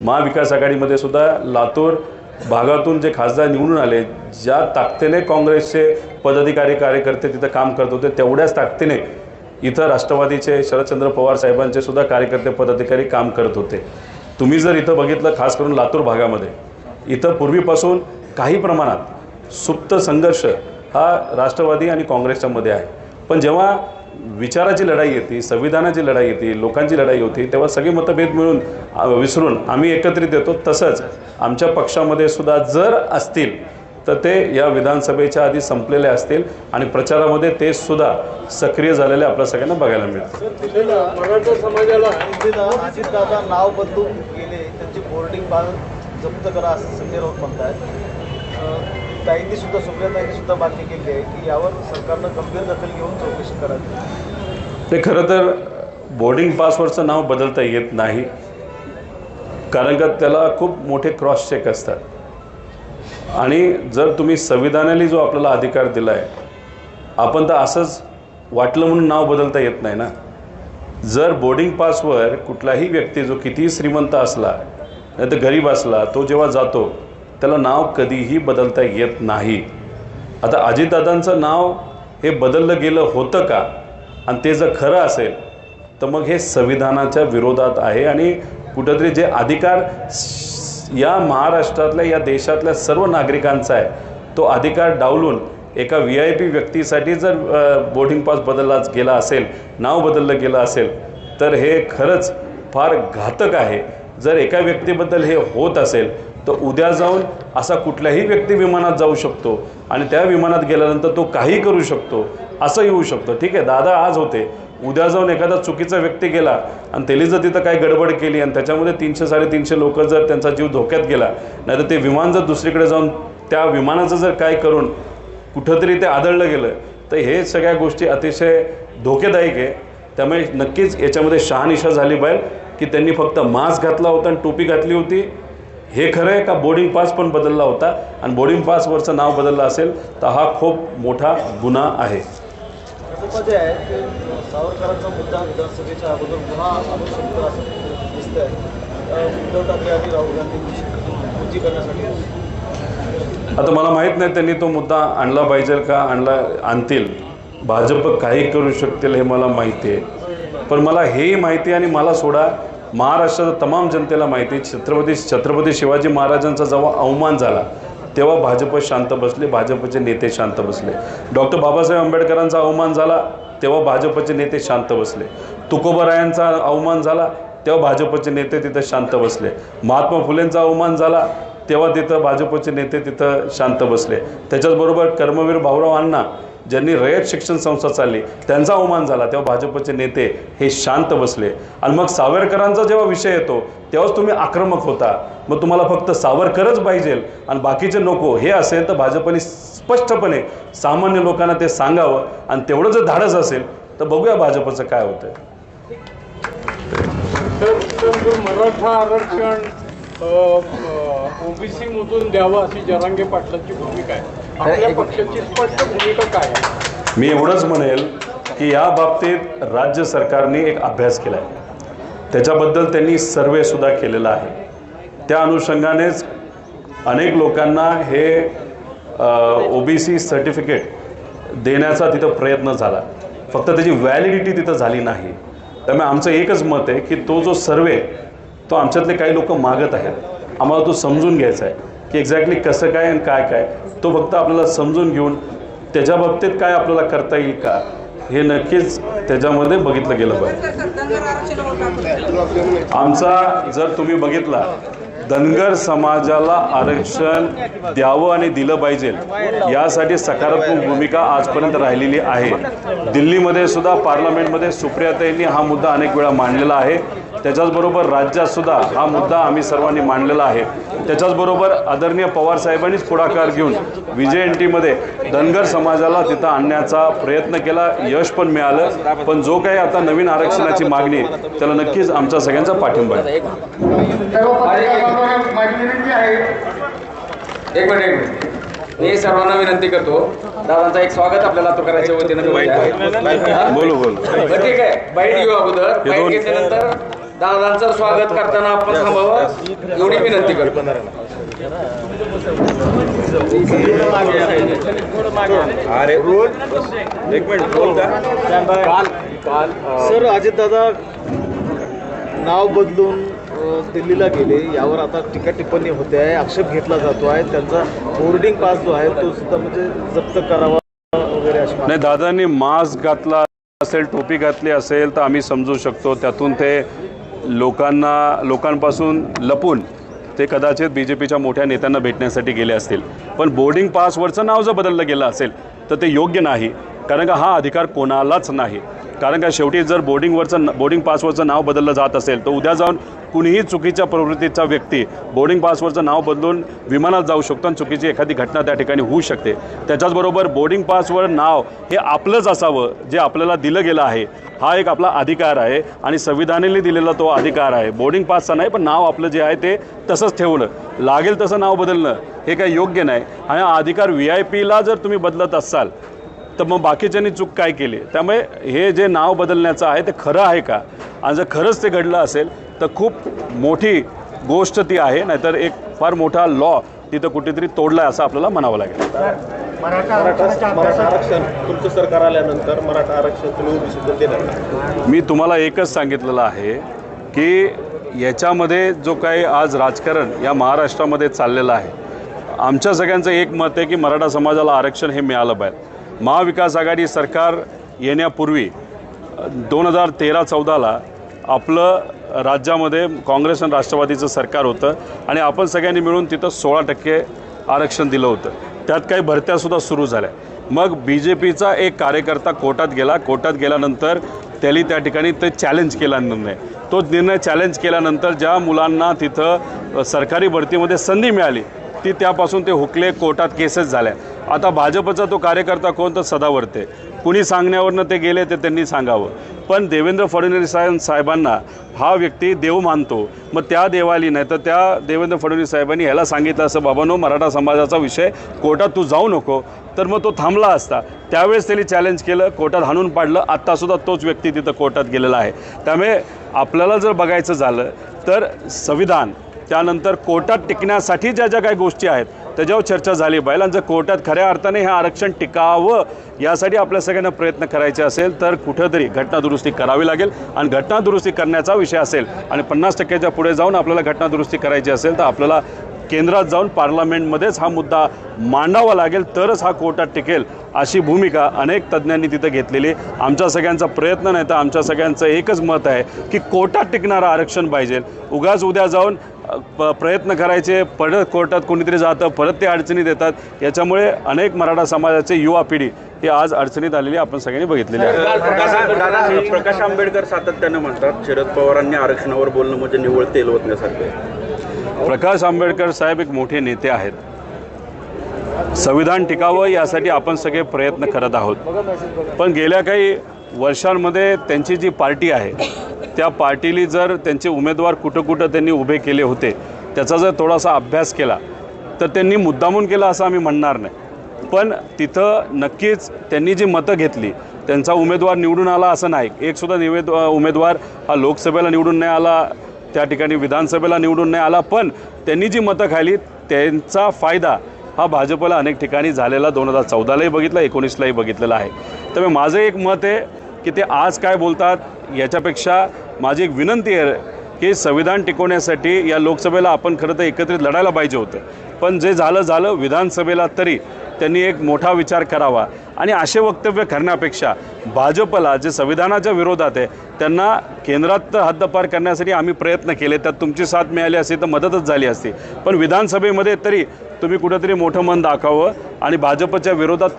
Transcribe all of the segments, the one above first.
महाविकास आघाडीमध्ये सुद्धा लातूर भागातून जे खासदार निवडून आले ज्या ताकदीने काँग्रेसचे पदाधिकारी कार्यकर्ते तिथं काम करत होते तेवढ्याच ताकदीने इथं राष्ट्रवादीचे शरदचंद्र पवार साहेबांचे सुद्धा कार्यकर्ते पदाधिकारी काम करत होते. तुम्ही जर इथं बघितलं खास करून लातूर भागामध्ये इथं पूर्वीपासून काही प्रमाणात सुप्त संघर्ष हा राष्ट्रवादी आणि काँग्रेसच्यामध्ये आहे. पण जेव्हा विचाराची लढाई येते संविधानाची लढाई येते लोकांची लढाई होती तेव्हा सगळे मतभेद मिळून विसरून आम्ही एकत्रित येतो. तसंच आमच्या पक्षामध्ये सुद्धा जर असतील तर ते या विधानसभेच्या आधी संपलेले असतील आणि प्रचारामध्ये ते सुद्धा सक्रिय झालेले आपल्या सगळ्यांना बघायला मिळतील. मराठा समाजाला ताईंनी सुद्धा सुप्रियाताईंनी सुद्धा मान्य केली आहे की यावर सरकारनं गंभीर दखल घेऊन चौकशी करावी. ते खरं तर बोर्डिंग पासवरचं नाव बदलता येत नाही. कारण का त्याला खूप मोठे क्रॉस चेक असतात. आणि जर तुम्ही संविधानाने जो आपल्याला अधिकार दिला आहे आपण तर असंच वाटलं म्हणून नाव बदलता येत नाही ना? जर बोर्डिंग पासवर कुठलाही व्यक्ती जो कितीही श्रीमंत असला नाही तर गरीब असला तो जेव्हा जातो त्याला नाव कधीही बदलता येत नाही. आता अजितदादांचं नाव हे बदललं गेलं होतं का? आणि ते जर खरं असेल तर मग हे संविधानाच्या विरोधात आहे. आणि कुठंतरी जे अधिकार या महाराष्ट्रातल्या या देशातल्या सर्व नागरिकांचा आहे तो अधिकार डावलून एका व्ही आय पी व्यक्तीसाठी जर बोर्डिंग पास बदलला गेला असेल नाव बदललं गेलं असेल तर हे खरंच फार घातक आहे. जर एका व्यक्तीबद्दल हे होत असेल तर उद्या जाऊन असा कुठल्याही व्यक्ती विमानात जाऊ शकतो आणि त्या विमानात गेल्यानंतर तो काही करू शकतो असं येऊ शकतं. ठीक आहे दादा आज होते. उद्या जाऊन एखादा चुकीचा व्यक्ती गेला आणि त्याने जर तिथं काही गडबड केली आणि त्याच्यामध्ये तीनशे साडेतीनशे लोक जर त्यांचा जीव धोक्यात गेला नाहीतर ते विमान जर दुसरीकडे जाऊन त्या विमानाचं जर काय करून कुठंतरी ते आदळलं गेलं तर हे सगळ्या गोष्टी अतिशय धोकेदायक आहे. त्यामुळे नक्कीच याच्यामध्ये शहानिशा झाली पाहिजे की त्यांनी फक्त मास्क घातला होता आणि टोपी घातली होती. हे खरं आहे का बोर्डिंग पास पण बदलला होता? आणि बोर्डिंग पासवरचं नाव बदललं असेल तर हा खूप मोठा गुन्हा आहे. मध्ये आहे की सावरकरांचा मुद्दा विधानसभेच्या अगोदर पुन्हा आणू शकतो असं दिसतंय. अं, उद्धव ठाकरे आणि राहुल गांधी कृती करण्यासाठी. आता मला माहीत नाही त्यांनी तो मुद्दा आणला पाहिजे का आणला आणतील. भाजप काही करू शकतील हे मला माहिती आहे. पण मला हेही माहिती आहे आणि मला सोडा महाराष्ट्राच्या तमाम जनतेला माहिती छत्रपती छत्रपती शिवाजी महाराजांचा जेव्हा अवमान झाला तेव्हा भाजप शांत बसले भाजपचे नेते शांत बसले. डॉक्टर बाबासाहेब आंबेडकरांचा अवमान झाला तेव्हा भाजपचे नेते शांत बसले. तुकोबारायांचा अवमान झाला तेव्हा भाजपचे नेते तिथं शांत बसले. महात्मा फुलेंचा अवमान झाला तेव्हा तिथं भाजपचे नेते तिथं शांत बसले. त्याच्याचबरोबर कर्मवीर भाऊराव अण्णा ज्यांनी रयत शिक्षण संस्था चालली त्यांचा अवमान झाला. तेव्हा भाजपचे नेते हे शांत बसले. आणि मग सावरकरांचा जेव्हा विषय येतो तेव्हाच तुम्ही आक्रमक होता. मग तुम्हाला फक्त सावरकरच पाहिजे आणि बाकीचे नको. हे असेल तर भाजपने स्पष्टपणे सामान्य लोकांना ते सांगावं. आणि तेवढं जर धाडस असेल तर बघूया भाजपचं काय होतं तर मराठा आरक्षण ओबीसी मधून द्यावं अशी जरांगे पाटलांची भूमिका आहे. मी एवढंच म्हणेल की या बाबतीत राज्य सरकारने एक अभ्यास केला आहे त्याच्याबद्दल त्यांनी सर्वेसुद्धा केलेला आहे. त्या अनुषंगानेच अनेक लोकांना हे ओ बी सी सर्टिफिकेट देण्याचा तिथं प्रयत्न झाला. फक्त त्याची व्हॅलिडिटी तिथं झाली नाही. त्यामुळे आमचं एकच मत आहे की तो जो सर्वे तो आमच्यातले काही लोक मागत आहेत. आम्हाला तो समजून घ्यायचा आहे. की एक्झॅक्टली कसं काय आणि काय काय. तो फक्त आपल्याला समजून घेऊन त्याच्या बाबतीत काय आपल्याला करता येईल का हे नक्कीच त्याच्यामध्ये बघितलं गेलं पाहिजे. आमचा जर तुम्ही बघितला धनगर समाजाला आरक्षण द्यावं आणि दिलं पाहिजे यासाठी सकारात्मक भूमिका आजपर्यंत राहिलेली आहे. दिल्लीमध्ये सुद्धा पार्लमेंटमध्ये सुप्रियाताईंनी हा मुद्दा अनेक वेळा मांडलेला आहे. त्याच्याचबरोबर राज्यात सुद्धा हा मुद्दा आम्ही सर्वांनी मांडलेला आहे. त्याच्याचबरोबर आदरणीय पवार साहेबांनीच पुढाकार घेऊन विजय एन टीमध्ये धनगर समाजाला तिथं आणण्याचा प्रयत्न केला. यश पण मिळालं. पण जो काही आता नवीन आरक्षणाची मागणी आहे, त्याला नक्कीच आमचा सगळ्यांचा पाठिंबा आहे. एक मिनिट एक मिनिट. मी सर्वांना विनंती करतो. दादांचा एक स्वागत आपल्याला तो करायच्या वतीनं? बोलू बोलू. ठीक आहे. बाईट घेऊ अगोदर. बाईट घेतल्यानंतर दादांचं स्वागत करताना आपण थांबावं. एवढी विनंती करतो. अरे एक मिनिट बोल का सर अजितदादा नाव बदलून दिल्लीला गेले. यावर आता टीका टिप्पणी होते आहे आक्षेप घेतला जातो आहे. त्यांचा बोर्डिंग पास जो आहे तो सुद्धा म्हणजे जप्त करावा वगैरे अशी. नाही दादांनी मास्क घातला असेल टोपी घातली असेल तर आम्ही समजू शकतो. त्यातून ते लोकांना लोकांपासून लपून ते कदाचित बी जे पीच्या मोठ्या नेत्यांना भेटण्यासाठी गेले असतील. पण बोर्डिंग पासवरचं नाव जर बदललं गेलं असेल तर ते योग्य नाही. कारण का हा अधिकार कोणालाच नाही. कारण का शेवटी जर बोर्डिंगवरचं बोर्डिंग पासवरचं नाव बदललं जात असेल तर उद्या जाऊन कुणीही चुकीच्या प्रवृत्तीचा व्यक्ती बोर्डिंग पासवरचं नाव बदलून विमानात जाऊ शकतो आणि चुकीची एखादी घटना त्या ठिकाणी होऊ शकते. त्याच्याचबरोबर बोर्डिंग पासवर नाव हे आपलंच असावं जे आपल्याला दिलं गेलं आहे. हा एक आपला अधिकार आहे आणि संविधानाने दिलेला तो अधिकार आहे. बोर्डिंग पासचा नाही पण नाव आपलं जे आहे ते तसंच ठेवणं. लागेल तसं नाव बदलणं हे काही योग्य नाही. आणि हा अधिकार व्ही आय पीला जर तुम्ही बदलत असाल तर मग बाकीच्यांनी चूक काय केली? त्यामुळे हे जे नाव बदलण्याचं आहे ते खरं आहे का? आणि जर खरंच ते घडलं असेल तर खूप मोठी गोष्ट ती आहे नाहीतर एक फार मोठा लॉ तिथं कुठेतरी तोडला आहे असं आपल्याला म्हणावं लागेल मराठा आरक्षण तुमचं सरकार आल्यानंतर मराठा आरक्षण तुम्ही देणार? मी तुम्हाला एकच सांगितलेलं आहे की याच्यामध्ये जो काही आज राजकारण या महाराष्ट्रामध्ये चाललेलं आहे आमच्या सगळ्यांचं एक मत आहे की मराठा समाजाला आरक्षण हे मिळालं पाहिजे महाविकास आघाडी सरकार येण्यापूर्वी दोन हजार तेरा चौदाला आपलं राज्यामध्ये काँग्रेस आणि राष्ट्रवादीचं सरकार होतं आणि आपण सगळ्यांनी मिळून तिथं सोळा टक्के आरक्षण दिलं होतं. त्यात काही भरत्यासुद्धा सुरू झाल्या. मग बी जे पीचा एक कार्यकर्ता कोर्टात गेला. कोर्टात गेल्यानंतर त्यांनी त्या ठिकाणी ते चॅलेंज केला निर्णय. तो निर्णय चॅलेंज केल्यानंतर ज्या मुलांना तिथं सरकारी भरतीमध्ये संधी मिळाली ती त्यापासून ते हुकले कोर्टात केसेस झाल्या. आता भाजपचा तो कार्यकर्ता कोण? तर सदावरते. कुणी सांगण्यावरनं ते गेले ते त्यांनी सांगावं. पण देवेंद्र फडणवीस साहेब साहेबांना हा व्यक्ती देव मानतो. मग त्या देवाली नाही तर त्या देवेंद्र फडणवीस साहेबांनी ह्याला सांगितलं असं बाबांनो मराठा समाजाचा विषय कोर्टात तू जाऊ नको. तर मग तो थांबला असता. त्यावेळेस त्यांनी चॅलेंज केलं कोर्टात हाणून पाडलं. आत्तासुद्धा तोच व्यक्ती तिथं कोर्टात गेलेला आहे. त्यामुळे आपल्याला जर बघायचं झालं तर संविधान त्यानंतर कोर्टात टिकण्यासाठी ज्या ज्या काही गोष्टी आहेत त्याच्यावर चर्चा झाली. पाहिजे आणि जर कोर्टात खऱ्या अर्थाने हे आरक्षण टिकावं यासाठी आपल्या सगळ्यांना प्रयत्न करायचे असेल तर कुठंतरी घटनादुरुस्ती करावी लागेल. आणि घटनादुरुस्ती करण्याचा विषय असेल आणि पन्नास टक्क्याच्या पुढे जाऊन आपल्याला घटनादुरुस्ती करायची असेल तर आपल्याला केंद्रात जाऊन पार्लमेंटमध्येच हा मुद्दा मांडावा लागेल तरच हा कोर्टात टिकेल अशी भूमिका अनेक तज्ज्ञांनी तिथं घेतलेली. आमच्या सगळ्यांचा प्रयत्न नाही तर आमच्या सगळ्यांचं एकच मत आहे की कोर्टात टिकणारं आरक्षण पाहिजे. उगाच उद्या जाऊन प- प्रयत्न करायचे परत कोर्टात कोणीतरी जातं परत ते अडचणीत येतात. याच्यामुळे अनेक मराठा समाजाचे युवा पिढी ही आज अडचणीत आलेली आपण सगळ्यांनी बघितलेली आहे. प्रकाश आंबेडकर सातत्यानं म्हणतात शरद पवारांनी आरक्षणावर बोलणं म्हणजे निव्वळ तेल ओतण्यासारखं आहे. प्रकाश आंबेडकर साहेब एक मोठे नेते आहेत. संविधान टिकावं यासाठी आपण सगळे प्रयत्न करत आहोत. पण गेल्या काही वर्षांमध्ये त्यांची जी पार्टी आहे त्या पार्टीली जर त्यांचे उमेदवार कुठं कुठं त्यांनी उभे केले होते त्याचा जर थोडासा अभ्यास केला तर त्यांनी मुद्दामून केला असं आम्ही म्हणणार नाही. पण तिथं नक्कीच त्यांनी जी मतं घेतली त्यांचा उमेदवार निवडून आला असं नाही. एकसुद्धा निवेद उमेदवार हा लोकसभेला निवडून नाही आला त्या ठिकाणी विधानसभेला निवडून नाही आला पण त्यांनी जी मतं खाली त्यांचा फायदा हा भाजपला अनेक ठिकाणी झालेला दोन हजार चौदालाही बघितला एकोणीसलाही बघितलेला आहे. त्यामुळे माझं एक मत आहे की ते आज काय बोलतात याच्यापेक्षा माझी एक विनंती आहे की संविधान टिकवण्यासाठी या लोकसभेला आपण खरं तर एकत्रित लढायला पाहिजे होतं. पण जे झालं झालं. विधानसभेला तरी त्यांनी एक मोठा विचार करावा. आणि असे वक्तव्य करण्यापेक्षा भाजपला जे संविधानाच्या विरोधात आहे त्यांना केंद्रात हद्दपार करण्यासाठी आम्ही प्रयत्न केले. त्यात तुमची साथ मिळाली असती तर मदतच झाली असती. पण विधानसभेमध्ये तरी तुम्ही कुठंतरी मोठं मन दाखवावं आणि भाजपच्या विरोधात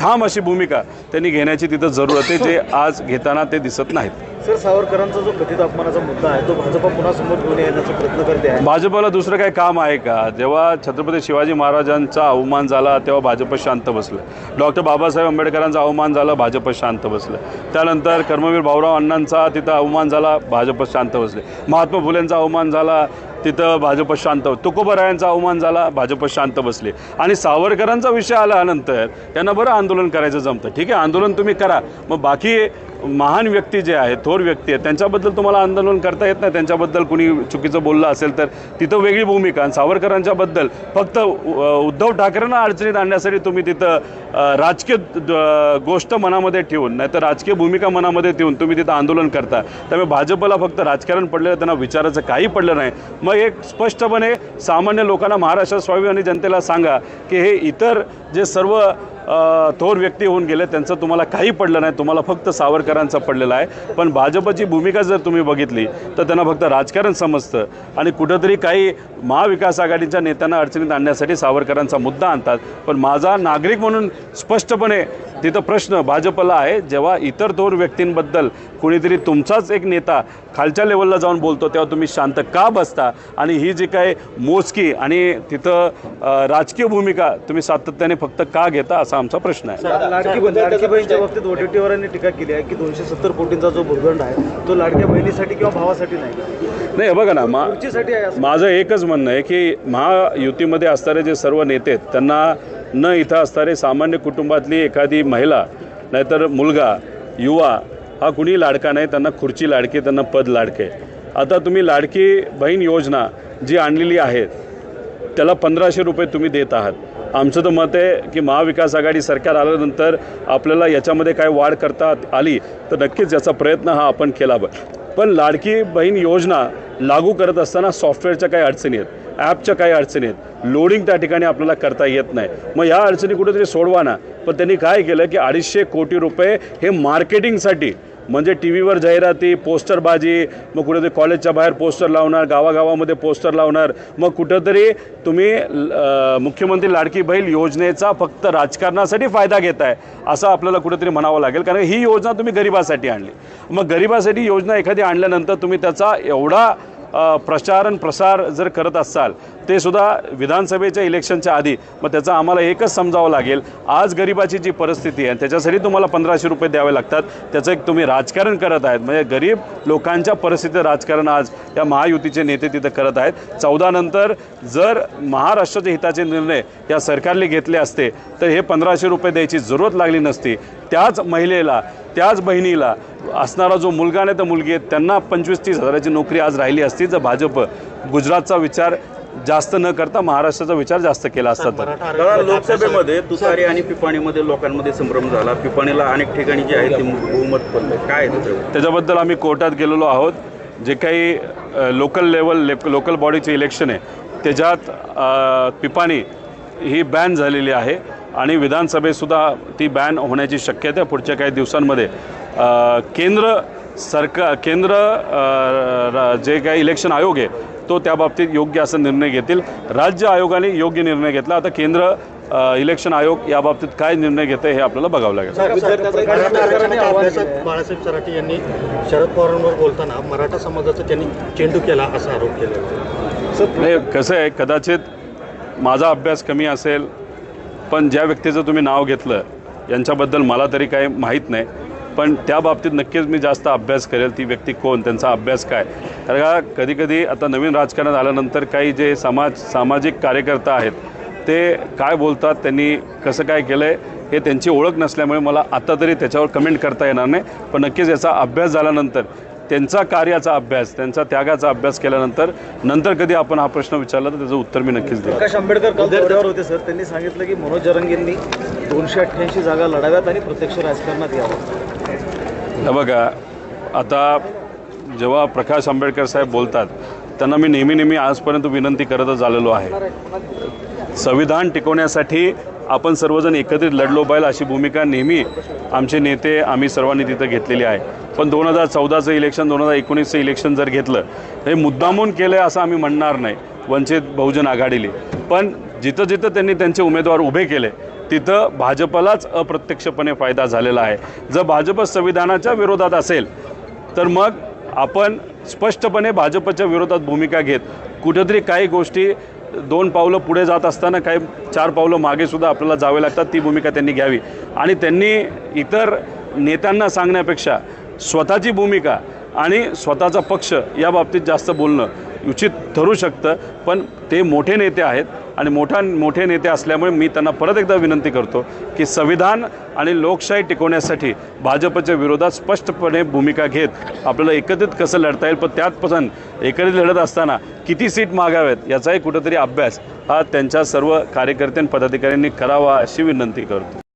ठाम अशी भूमिका त्यांनी घेण्याची तिथं जरूरत आहे जे आज घेताना ते दिसत नाहीत. सर सावरकरांचा जो कथित अपमानाचा मुद्दा आहे तो भाजप पुन्हा समोर घेऊन येण्याचा प्रयत्न करते आहे. भाजपला दुसरं काही काम आहे का? जेव्हा छत्रपती शिवाजी महाराजांचा अवमान झाला तेव्हा भाजप शांत बसलं. डॉक्टर बाबासाहेब आंबेडकरांचा अवमान झाला भाजप शांत बसलं. त्यानंतर कर्मवीर भाऊराव अण्णांचा तिथं अवमान झाला भाजप शांत बसले. महात्मा फुलेंचा अवमान झाला तिथं भाजप शांत तुकोबरायांचा अवमान झाला भाजप शांत बसले. आणि सावरकरांचा विषय आल्यानंतर त्यांना बरं आंदोलन करायचं जमतं. ठीक आहे आंदोलन तुम्ही करा. मग बाकी महान व्यक्ती जे आहेत थोर व्यक्ती आहेत त्यांच्याबद्दल तुम्हाला आंदोलन करता येत नाही त्यांच्याबद्दल कुणी चुकीचं बोललं असेल तर तिथं वेगळी भूमिका. आणि सावरकरांच्याबद्दल फक्त उद्धव ठाकरेंना अडचणीत आणण्यासाठी तुम्ही तिथं राजकीय गोष्ट मनामध्ये ठेवून नाही तर राजकीय भूमिका मनामध्ये ठेवून तुम्ही तिथं आंदोलन करता. त्यामुळे भाजपला फक्त राजकारण पडलेलं त्यांना विचाराचं काही पडलं नाही. मग एक स्पष्टपणे सामान्य लोकांना महाराष्ट्र आणि जनतेला सांगा की हे इतर जे सर्व थोर व्यक्ती होऊन गेले त्यांचं तुम्हाला काही पडलं नाही तुम्हाला फक्त सावरकरांचं पडलेलं आहे. पण भाजपची भूमिका जर तुम्ही बघितली तर त्यांना फक्त राजकारण समजतं. आणि कुठंतरी काही महाविकास आघाडीच्या नेत्यांना अडचणीत आणण्यासाठी सावरकरांचा मुद्दा आणतात. पण माझा नागरिक म्हणून स्पष्टपणे तिथं प्रश्न भाजपला आहे. जेव्हा इतर थोर व्यक्तींबद्दल कुणीतरी तुमचाच एक नेता खालच्या लेवलला जाऊन बोलतो तेव्हा तुम्ही शांत का बसता? आणि ही जी काय मोजकी आणि तिथं राजकीय भूमिका तुम्ही सातत्याने फक्त का घेता असा आमचा प्रश्न आहे. लाडकी बहीण लाडकी बहीणच्या बाबतीत वडेट्टीवारांनी टीका केली आहे की दोनशे सत्तर कोटींचा जो भूर्दंड आहे तो लाडक्या बहिणीसाठी किंवा भावासाठी नाही. नाही हे बघा ना मा खुर्चीसाठी आहे असं. माझं एकच म्हणणं आहे की महायुतीमध्ये असणारे जे सर्व नेते आहेत त्यांना न इथं असणारे सामान्य कुटुंबातली एखादी महिला नाहीतर मुलगा युवा हा कुणी लाडका नाही त्यांना खुर्ची लाडकी त्यांना पद लाडके. आता तुम्ही लाडकी बहीण योजना जी आणलेली आहे त्याला पंधराशे रुपये तुम्ही देत आहात. आमचं तर मत आहे की महाविकास आघाडी सरकार आल्यानंतर आपल्याला याच्यामध्ये काय वाढ करता आली तर नक्कीच याचा प्रयत्न हा आपण केला ब पण लाडकी बहीण योजना लागू करत असताना सॉफ्टवेअरच्या काही अडचणी आहेत ॲपच्या काही अडचणी आहेत लोडिंग त्या ठिकाणी आपल्याला करता येत नाही. मग ह्या अडचणी कुठेतरी सोडवा ना. पण त्यांनी काय केलं की अडीचशे कोटी रुपये हे मार्केटिंगसाठी म्हणजे टी व्हीवर जाहिराती पोस्टरबाजी मग कुठेतरी कॉलेजच्या बाहेर पोस्टर लावणार गावागावामध्ये पोस्टर लावणार. मग कुठंतरी तुम्ही मुख्यमंत्री लाडकी बहीण योजनेचा फक्त राजकारणासाठी फायदा घेत आहे असं आपल्याला कुठेतरी म्हणावं लागेल. कारण ही योजना तुम्ही गरिबासाठी आणली. मग गरिबासाठी योजना एखादी आणल्यानंतर तुम्ही त्याचा एवढा प्रचारण प्रसार जर करत असाल ते सुद्धा विधानसभेच्या इलेक्शनच्या आधी. मग त्याचं आम्हाला एकच समजावं लागेल आज गरिबाची जी परिस्थिती आहे त्याच्यासाठी तुम्हाला पंधराशे रुपये द्यावे लागतात. त्याचं एक तुम्ही राजकारण करत आहेत. म्हणजे गरीब लोकांच्या परिस्थितीचं राजकारण आज या महायुतीचे नेते तिथं करत आहेत. चौदा नंतर जर महाराष्ट्राच्या हिताचे निर्णय या सरकारने घेतले असते तर हे पंधराशे रुपये द्यायची जरूरत लागली नसती. त्याच महिलेला त्याच बहिणीला असणारा जो मुलगा नाही तर मुलगी आहे त्यांना पंचवीस तीस हजाराची नोकरी आज राहिली असती. जर भाजप गुजरातचा विचार जास्त न करता महाराष्ट्राचा विचार जास्त केला असता तर. लोकसभेमध्ये तुतारी आणि पिपाणीमध्ये लोकांमध्ये संभ्रम झाला. पिपाणीला अनेक ठिकाणी जे आहे ते बहुमत पडलं काय त्याच्याबद्दल आम्ही कोर्टात गेलेलो आहोत. जे काही लोकल लेवल लोकल बॉडीचे इलेक्शन आहे त्याच्यात पिपाणी ही बॅन झालेली आहे. आणि विधानसभेतसुद्धा ती बॅन होण्याची शक्यता आहे. पुढच्या काही दिवसांमध्ये केंद्र सरकार केंद्र जे काही इलेक्शन आयोग आहे तो त्या बाबतीत योग्य असा निर्णय घेतील. राज्य आयोगाने योग्य निर्णय घेतला. आता केंद्र इलेक्शन आयोग या बाबतीत काय निर्णय घेते हे आपल्याला बघावं लागेल. बाळासाहेब सराटे यांनी शरद पवारांवर बोलताना मराठा समाजाचा त्यांनी चेंडू केला असा आरोप केला नाही कसं आहे कदाचित माझा अभ्यास कमी असेल पण ज्या व्यक्तीचं तुम्ही नाव घेतलं यांच्याबद्दल मला तरी काही माहीत नाही. पण त्या बाबतीत नक्कीच मी जास्त अभ्यास करेल ती व्यक्ती कोण त्यांचा अभ्यास काय. कारण का कधीकधी आता नवीन राजकारणात आल्यानंतर काही जे समाज सामाजिक कार्यकर्ता आहेत ते काय बोलतात त्यांनी कसं काय केलं आहे हे त्यांची ओळख नसल्यामुळे मला आता तरी त्याच्यावर कमेंट करता येणार नाही. पण नक्कीच याचा अभ्यास झाल्यानंतर त्यांचा कार्याचा अभ्यास त्यांचा त्यागाचा अभ्यास केल्यानंतर नंतर कधी आपण हा प्रश्न विचारला तर त्याचं उत्तर मी नक्कीच देईन. प्रकाश आंबेडकर काल दौऱ्यावर होते सर. त्यांनी सांगितलं की मनोज जरंगेंनी दोनशे अठ्ठ्याऐंशी जागा लढाव्यात आणि प्रत्यक्ष राजकारणात यावं. बघा आता जेव्हा प्रकाश आंबेडकर साहेब बोलतात त्यांना मी नेहमी नेहमी आजपर्यंत विनंती करतच आलेलो आहे. संविधान टिकवण्यासाठी आपण सर्वजण एकत्रित लढलो पाहिजे अशी भूमिका नेहमी आमचे नेते आम्ही सर्वांनी तिथं घेतलेली आहे. पण दोन हजार चौदाचं इलेक्शन दोन हजार एकोणीसचं इलेक्शन जर घेतलं हे मुद्दामून केलं आहे असं आम्ही म्हणणार नाही. वंचित बहुजन आघाडीले. पण जिथं जिथं त्यांनी त्यांचे उमेदवार उभे केले तिथं भाजपलाच अप्रत्यक्षपणे फायदा झालेला आहे. जर भाजप संविधानाच्या विरोधात असेल तर मग आपण स्पष्टपणे भाजपच्या विरोधात भूमिका घेत कुठेतरी काही गोष्टी दोन पावलं पुढे जात असताना काही चार पावलं मागेसुद्धा आपल्याला जावे लागतात. ती भूमिका त्यांनी घ्यावी. आणि त्यांनी इतर नेत्यांना सांगण्यापेक्षा स्वतःची भूमिका आणि स्वतःचा पक्ष या बाबतीत जास्त बोलणं उचित ठरू शकतं. पण ते मोठे नेते आहेत. आणि मोठा मोठे नेते असल्यामुळे मी त्यांना परत एकदा विनंती करतो की संविधान आणि लोकशाही टिकवण्यासाठी भाजपच्या विरोधात स्पष्टपणे भूमिका घेत आपल्याला एकत्रित कसं लढता येईल पण त्यातपासून एकत्रित लढत असताना किती सीट मागाव्यात याचाही कुठंतरी अभ्यास हा त्यांच्या सर्व कार्यकर्ते आणि पदाधिकाऱ्यांनी करावा अशी विनंती करतो.